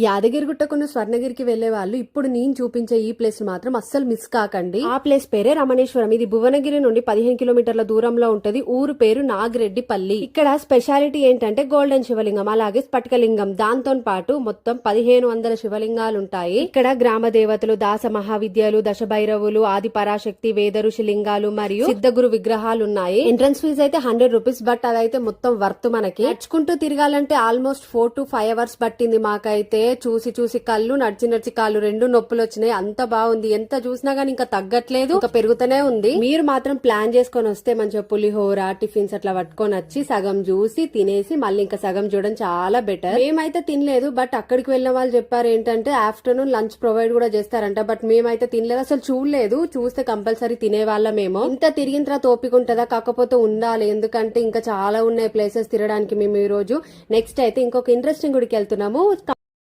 యాదగిరిగుట్టకున్న స్వర్ణగిరికి వెళ్ళే వాళ్ళు ఇప్పుడు నేను చూపించే ఈ ప్లేస్ మాత్రం అస్సలు మిస్ కాకండి. ఆ ప్లేస్ పేరే రమణేశ్వరం. ఇది భువనగిరి నుండి పదిహేను కిలోమీటర్ల దూరంలో ఉంటది. ఊరు పేరు నాగిరెడ్డిపల్లి. ఇక్కడ స్పెషాలిటీ ఏంటంటే గోల్డెన్ శివలింగం అలాగే స్ఫటికలింగం. దాంతో పాటు మొత్తం పదిహేను వందల శివలింగాలు ఉంటాయి. ఇక్కడ గ్రామ దేవతలు దాస మహావిద్యలు దశభైరవులు ఆది పరాశక్తి వేద ఋషి లింగాలు మరియు సిద్ధగురు విగ్రహాలు ఉన్నాయి. ఎంట్రన్స్ ఫీజు అయితే హండ్రెడ్ రూపీస్ బట్ అదైతే మొత్తం వర్త్ మనకి. నడుచుకుంటూ తిరగాలంటే almost four to five hours పట్టింది మాకైతే. చూసి చూసి కళ్ళు నడిచి నడిచి కాళ్ళు రెండు నొప్పులు వచ్చినాయి. అంత బాగుంది. ఎంత చూసినా గానీ ఇంకా తగ్గట్లేదు. ఇంకా పెరుగుతూనే ఉంది. మీరు మాత్రం ప్లాన్ చేసుకొని వస్తే మంచిగా పులిహోర టిఫిన్స్ అట్లా పట్టుకొని వచ్చి సగం చూసి తినేసి మళ్ళీ ఇంకా సగం చూడడం చాలా బెటర్ మేమైతే తినలేదు బట్ అక్కడికి వెళ్ళిన వాళ్ళు చెప్పారు ఏంటంటే ఆఫ్టర్నూన్ లంచ్ ప్రొవైడ్ కూడా చేస్తారంట బట్ మేమైతే తినలేదు. అసలు చూడలేదు. చూస్తే కంపల్సరీ తినేవాళ్ళమేమో ఇంత తిరిగిన తర్వాత ఓపిక ఉంటుందా? కాకపోతే ఉండాలి. ఎందుకంటే ఇంకా చాలా ఉన్నాయి ప్లేసెస్ తిరగడానికి మేము ఈ రోజు నెక్స్ట్ అయితే ఇంకొక ఇంట్రెస్టింగ్ గుడికి వెళ్తున్నాము.